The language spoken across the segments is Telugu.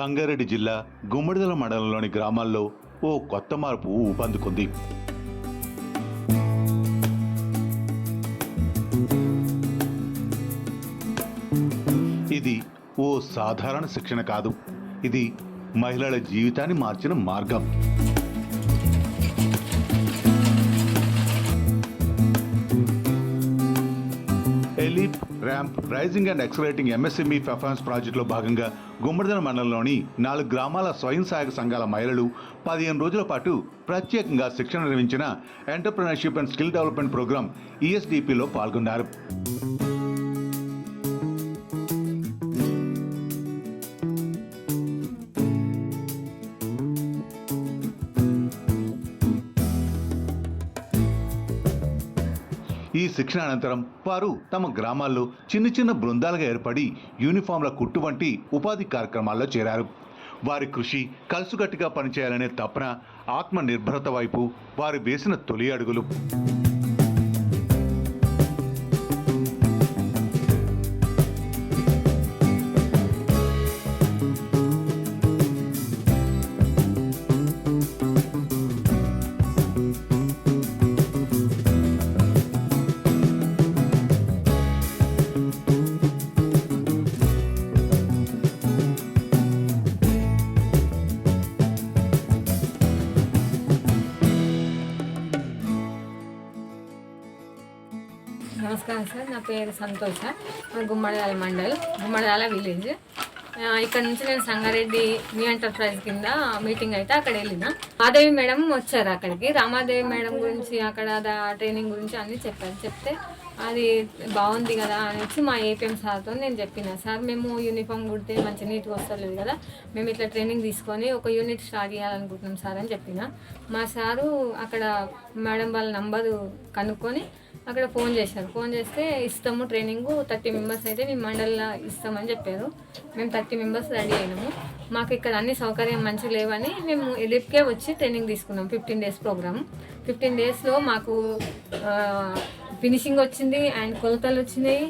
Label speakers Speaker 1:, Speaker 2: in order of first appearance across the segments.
Speaker 1: సంగారెడ్డి జిల్లా గుమ్మడిదల మండలంలోని గ్రామాల్లో ఓ కొత్త మార్పు ఊపందుకుంది. ఇది ఓ సాధారణ శిక్షణ కాదు. ఇది మహిళల జీవితాన్ని మార్చిన మార్గం. ALEAP RAMP raising and accelerating MSME performance ప్రాజెక్టులో భాగంగా గుమ్మడిదల మండలంలోని నాలుగు గ్రామాల స్వయం సహాయక సంఘాల మహిళలు పదిహేను రోజుల పాటు ప్రత్యేకంగా శిక్షణ నిర్వహించిన entrepreneurship and skill development program ఈఎస్డిపిలో పాల్గొన్నారు. శిక్షణ అనంతరం వారు తమ గ్రామాల్లో చిన్న చిన్న బృందాలుగా ఏర్పడి యూనిఫామ్ల కుట్టు వంటి ఉపాధి కార్యక్రమాల్లో చేరారు. వారి కృషి కలుసుగట్టిగా పనిచేయాలనే తపన ఆత్మ నిర్భరత వైపు వారు వేసిన తొలి అడుగులు.
Speaker 2: నమస్కారం సార్ నా పేరు సంతోష మా మండల్ గుమ్మడియాల విలేజ్. ఇక్కడ నుంచి నేను సంగారెడ్డి న్యూ ఎంటర్ప్రైజ్ కింద మీటింగ్ అయితే అక్కడ వెళ్ళిన. మాదేవి మేడం వచ్చారు అక్కడికి. రామాదేవి మేడం గురించి అక్కడ ట్రైనింగ్ గురించి అన్నీ చెప్పారు. చెప్తే అది బాగుంది కదా అనేసి మా ఏపీఎం సార్తో నేను చెప్పిన. సార్ మేము యూనిఫామ్ కుడితే మంచి నీట్గా వస్తలేదు కదా మేము ఇట్లా ట్రైనింగ్ తీసుకొని ఒక యూనిట్ స్టార్ట్ చేయాలనుకుంటున్నాం సార్ అని చెప్పిన. మా సారు అక్కడ మేడం వాళ్ళ నంబరు కనుక్కొని అక్కడ ఫోన్ చేశారు. ఫోన్ చేస్తే ఇస్తాము ట్రైనింగ్ థర్టీ మెంబర్స్ అయితే మేము మండలిలో ఇస్తామని చెప్పారు. మేము థర్టీ మెంబర్స్ రెడీ అయినాము. మాకు ఇక్కడ అన్ని సౌకర్యం మంచిగా లేవని మేము ఎలిప్కే వచ్చి ట్రైనింగ్ తీసుకున్నాం. Fifteen days programme. ఫిఫ్టీన్ డేస్లో మాకు ఫినిషింగ్ వచ్చింది అండ్ కొలతలు వచ్చినాయి.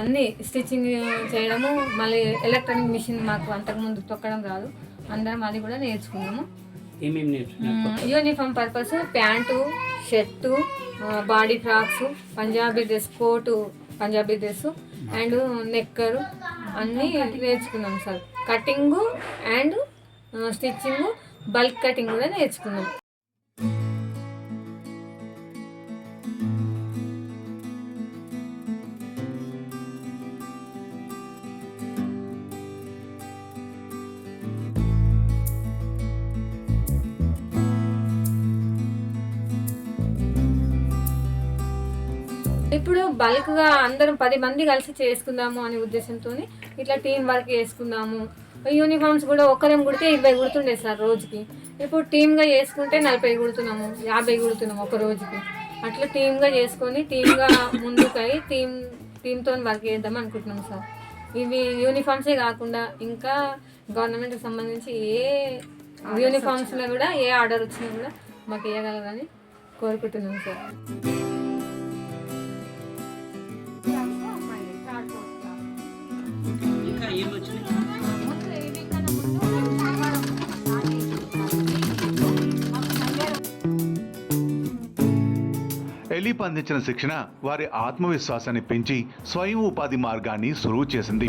Speaker 2: అన్నీ స్టిచ్చింగ్ చేయడము మళ్ళీ ఎలక్ట్రానిక్ మిషన్ మాకు అంతకుముందు తొక్కడం రాదు. అందరం అది కూడా నేర్చుకున్నాము. Uniform purpose pant shirt body frocks Punjabi dress coat Punjabi dress and నెక్కరు అన్నీ నేర్చుకున్నాం sir. Cutting and stitching bulk cutting కూడా నేర్చుకున్నాం. ఇప్పుడు బల్క్గా అందరం పది మంది కలిసి చేసుకుందాము అనే ఉద్దేశంతో ఇట్లా టీం వర్క్ చేసుకుందాము. యూనిఫామ్స్ కూడా ఒక్కరేం కుడితే ఇరవై కుడుతుండే సార్ రోజుకి. ఇప్పుడు టీమ్గా చేసుకుంటే నలభై కుడుతున్నాము యాభై కుడుతున్నాము ఒక రోజుకి. అట్లా టీమ్గా చేసుకొని టీమ్గా ముందుకై టీమ్ టీంతో వర్క్ చేద్దాం అనుకుంటున్నాం సార్. ఇవి యూనిఫామ్సే కాకుండా ఇంకా గవర్నమెంట్ సంబంధించి ఏ యూనిఫామ్స్లో కూడా ఏ ఆర్డర్ వచ్చినా కూడా మాకు వేయగలరని కోరుకుంటున్నాం సార్.
Speaker 1: ఎలీప్ అందించిన శిక్షణ వారి ఆత్మవిశ్వాసాన్ని పెంచి స్వయం ఉపాధి మార్గాన్ని సులువు చేసింది.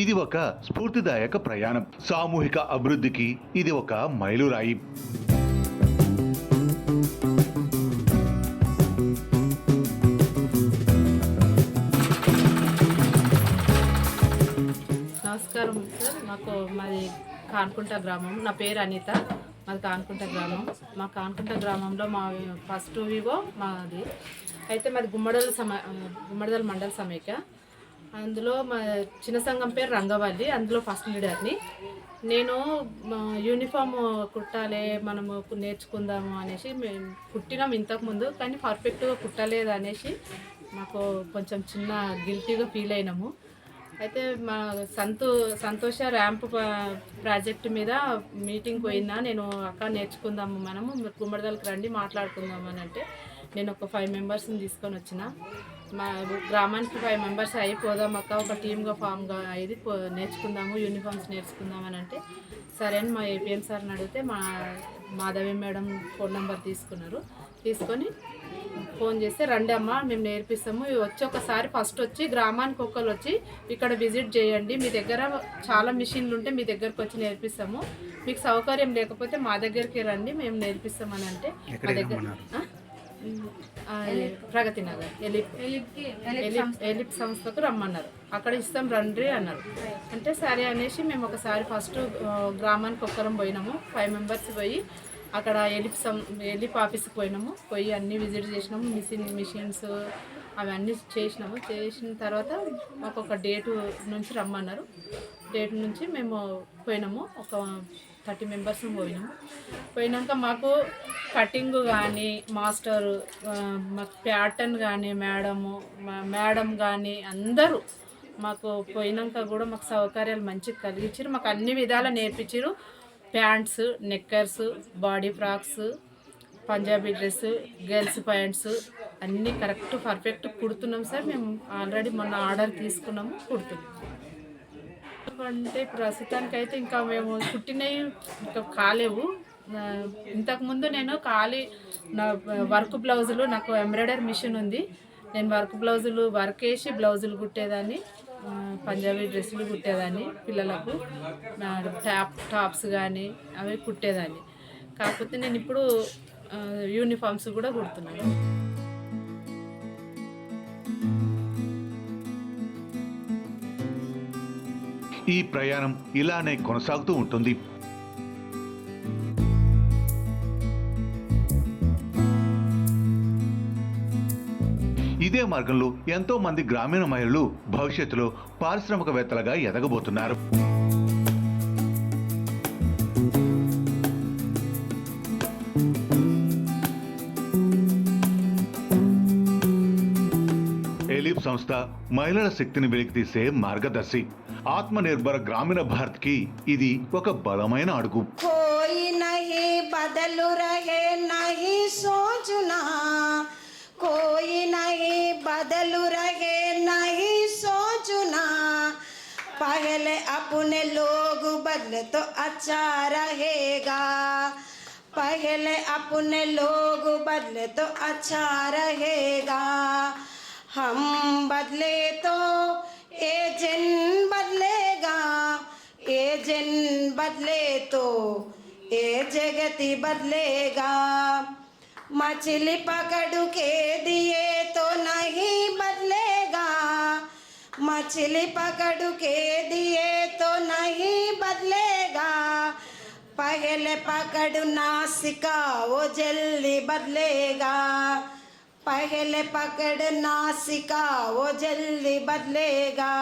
Speaker 1: ఇది ఒక స్ఫూర్తిదాయక ప్రయాణం. సామూహిక అభివృద్ధికి ఇది ఒక మైలురాయి.
Speaker 3: నమస్కారం సార్. మాకు మాది కాన్కుంట గ్రామం. నా పేరు అనిత. మాది కాన్కుంట గ్రామం. మా కాన్కుంట గ్రామంలో మా ఫస్ట్ వివో మాది. అయితే మాది గుమ్మడల సమ గుమ్మడదల మండల సమైక్య. అందులో మా చిన్న సంఘం పేరు రంగవల్లి అందులో ఫస్ట్ లీడర్ని. నేను మా యూనిఫామ్ కుట్టాలి మనము నేర్చుకుందాము అనేసి మేము కుట్టినాం ఇంతకుముందు కానీ పర్ఫెక్ట్గా కుట్టలేదు అనేసి మాకు కొంచెం చిన్న గిల్టీగా ఫీల్ అయినాము. అయితే మా సంతో సంతోష ర్యాంప్ ప్రాజెక్ట్ మీద మీటింగ్ పోయిందా నేను అక్క నేర్చుకుందాము మనము గుమ్మడిదలకి రండి మాట్లాడుకుందాం అని అంటే నేను ఒక ఫైవ్ మెంబర్స్ని తీసుకొని వచ్చిన. మా గ్రామానికి ఫైవ్ మెంబర్స్ అయిపోదాం అక్క ఒక టీమ్గా ఫామ్గా అయ్యి నేర్చుకుందాము యూనిఫామ్స్ నేర్చుకుందాం అని అంటే సరే అని మా ఏపీఎం సార్ని అడిగితే మా మాధవి మేడం ఫోన్ నెంబర్ తీసుకున్నారు. తీసుకొని ఫోన్ చేస్తే రండి అమ్మ మేము నేర్పిస్తాము. ఇవి వచ్చి ఒకసారి ఫస్ట్ వచ్చి గ్రామానికి ఒకరు వచ్చి ఇక్కడ విజిట్ చేయండి. మీ దగ్గర చాలా మిషన్లు ఉంటే మీ దగ్గరకు వచ్చి నేర్పిస్తాము. మీకు సౌకర్యం లేకపోతే మా దగ్గరికి రండి మేము నేర్పిస్తామని అంటే మా దగ్గర ప్రగతి నగర్ ఎలిప్. ఎలిప్ ఎలిప్ సంస్థకు రమ్మన్నారు. అక్కడ ఇస్తాం రండి అన్నారు. అంటే సరే అనేసి మేము ఒకసారి ఫస్ట్ గ్రామానికి ఒక్కరం పోయినాము. ఫైవ్ మెంబర్స్ పోయి అక్కడ ఎలిప్ సం ఎలిప్ ఆఫీస్కి పోయినాము. పోయి అన్ని విజిట్ చేసినాము. మిషన్ మిషన్స్ అవన్నీ చేసినాము. చేసిన తర్వాత మాకు ఒక డేటు నుంచి రమ్మన్నారు. డేట్ నుంచి మేము పోయినాము. ఒక థర్టీ మెంబర్స్ పోయినాము పోయినాక మాకు కటింగ్ కానీ మాస్టరు మాకు ప్యాటర్న్ కానీ మేడము మా- మేడం కానీ అందరూ మాకు పోయినాక కూడా మాకు సౌకర్యాలు మంచిగా కలిగించారు మాకు అన్ని విధాలు నేర్పించారు pants knickers body frocks Punjabi dress girls pants అన్నీ కరెక్ట్ పర్ఫెక్ట్ కుడుతున్నాం సార్. మేము ఆల్రెడీ మొన్న ఆర్డర్ తీసుకున్నాము కుడుతున్నాం. అంటే ప్రస్తుతానికి అయితే ఇంకా మేము కుట్టినవి ఇంకా కాలేవు. ఇంతకుముందు నేను ఖాళీ నా వర్క్ బ్లౌజులు నాకు ఎంబ్రాయిడరీ మిషన్ ఉంది. నేను వర్క్ బ్లౌజులు వర్క్ వేసి బ్లౌజులు కుట్టేదాన్ని. పంజాబీ డ్రెస్సులు కుట్టేదాన్ని పిల్లలకు. నా టాప్ టాప్స్ కానీ అవి కుట్టేదాన్ని. కాకపోతే నేను ఇప్పుడు యూనిఫామ్స్ కూడా కుడుతున్నాను.
Speaker 1: ఈ ప్రయాణం ఇలానే కొనసాగుతూ ఉంటుంది. ఇదే మార్గంలో ఎంతో మంది గ్రామీణ మహిళలు భవిష్యత్తులో పారిశ్రామికవేత్తలుగా ఎదగబోతున్నారు. ఎలిప్ సంస్థ మహిళల శక్తిని వెలికితీసే మార్గదర్శి ఆత్మనిర్భర గ్రామీణ భారత్కి ఇది ఒక బలమైన అడుగు
Speaker 4: कोई नहीं बदल रहे नहीं सोचना कोई नहीं बदल रहे नहीं सोचना पहले अपने लोग बदले तो अच्छा रहेगा पहले अपने लोग बदले तो अच्छा रहेगा हम बदले तो जिन बदलेगा जिन बदले तो ये जगत बदलेगा। मछली पकड़ के दिए तो नहीं बदलेगा। मछली पकड़ के दिए तो नहीं बदलेगा। पहले पकड़ना सिखाओ, जल्दी बदलेगा। पहले पकड़ना सिखाओ जल्दी बदलेगा।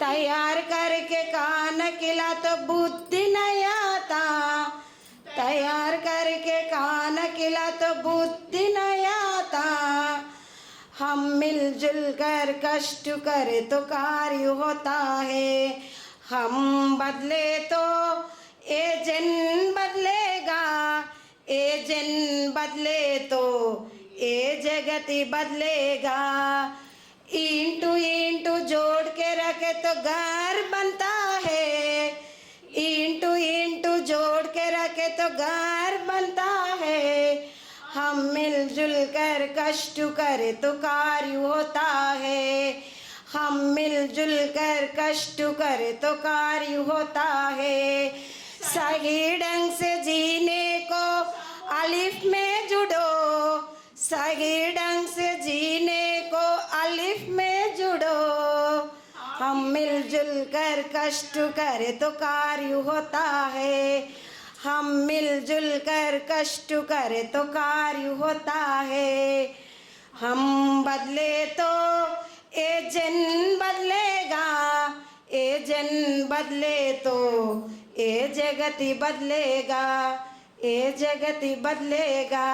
Speaker 4: तैयार करके कान किला तो बुद्धि नहीं आता। तैयार करके कान किला तो बुद्धि नहीं आता। हम मिलजुल कर कष्ट करे तो कार्य होता है। हम बदले तो जन बदलेगा। जन बदले तो ये जगत बदलेगा। इंटू इंटू जोड़ के रखे तो घर बनता है। इंटू इंटू जोड़ के रखे तो घर बनता है। हम मिलजुल कर कष्ट करे तो कार्य होता है। हम मिलजुल कर कष्ट करे तो कार्य होता है। सही ढंग से जीने को अलिफ में जुड़ो। हम मिलजुल कर कष्ट करे तो कार्य होता है। हम मिलजुल कर कष्ट करे तो कार्य होता है। हम बदले तो ये जन बदलेगा ये जन बदले तो ये जगत बदलेगा, ए जगत बदलेगा।